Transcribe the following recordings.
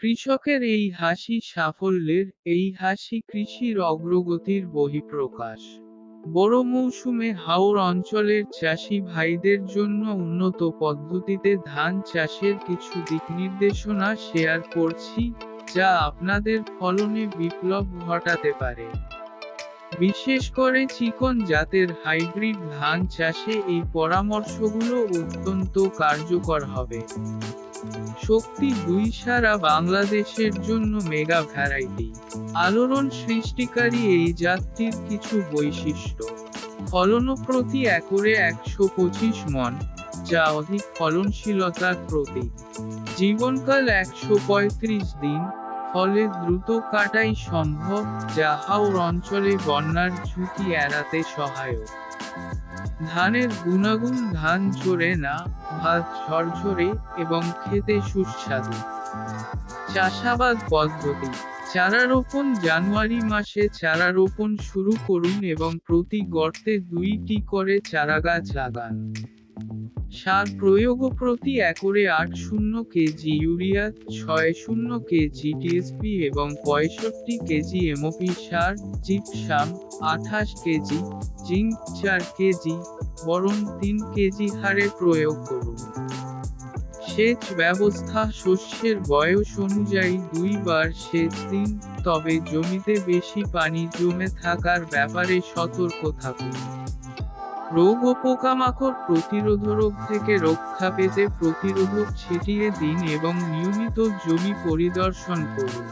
কৃষকের এই হাসি সাফল্যের, এই হাসি কৃষির অগ্রগতির বহিঃপ্রকাশ। বড় মৌসুমে হাওর অঞ্চলের চাষি ভাইদের জন্য উন্নত পদ্ধতিতে ধান চাষের কিছু দিক নির্দেশনা শেয়ার করছি, যা আপনাদের ফলনে বিপ্লব ঘটাতে পারে। বিশেষ করে চিকন জাতের হাইব্রিড ধান চাষে এই পরামর্শগুলো অত্যন্ত কার্যকর হবে। শক্তি দুই সারা বাংলাদেশের জন্য মেগা ভ্যারাইটি। আলোড়ন সৃষ্টিকারী এই জাতটির কিছু বৈশিষ্ট্য। ফলন প্রতি একরে একশো পঁচিশ মন, যা অধিক ফলনশীলতার প্রতীক। জীবনকাল একশো পঁয়ত্রিশ দিন, ফলে দ্রুত কাটাই সম্ভব, যা হাওর অঞ্চলে বন্যার ঝুঁকি এড়াতে সহায়ক। ধানের গুণাগুণ ধান চড়ে না, ভাত ঝরঝরে, এবং খেতে সুস্বাদু। চাষাবাদ পদ্ধতি চারা রোপণ জানুয়ারি মাসে চারা রোপণ শুরু করুন এবং প্রতি গর্তে দুইটি করে চারা গাছ লাগান। সার প্রয়োগ প্রতি একরে আট শূন্য কেজি ইউরিয়া, ছয় শূন্য কেজি টিএসপি এবং পঁয়ষট্টি কেজি এমওপি সার, জিপসাম, আঠাশ কেজি, জিঙ্ক চার কেজি, বরং তিন কেজি হারে প্রয়োগ করুন। সেচ ব্যবস্থা শস্যের বয়স অনুযায়ী দুইবার সেচ দিন, তবে জমিতে বেশি পানি জমে থাকার ব্যাপারে সতর্ক থাকুন। রোগ ও পোকামাকড় প্রতিরোধরোগ থেকে রক্ষা পেতে প্রতিরোধক ছিটিয়ে দিন এবং নিয়মিত জমি পরিদর্শন করুন।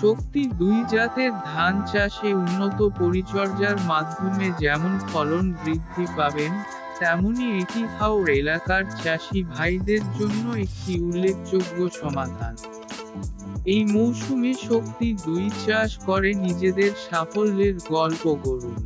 শক্তি দুই জাতের ধান চাষে উন্নত পরিচর্যার মাধ্যমে যেমন ফলন বৃদ্ধি পাবেন, তেমনি এটি হাওর এলাকার চাষি ভাইদের জন্য একটি উল্লেখযোগ্য সমাধান। এই মৌসুমে শক্তি দুই চাষ করে নিজেদের সাফল্যের গল্প গড়ুন।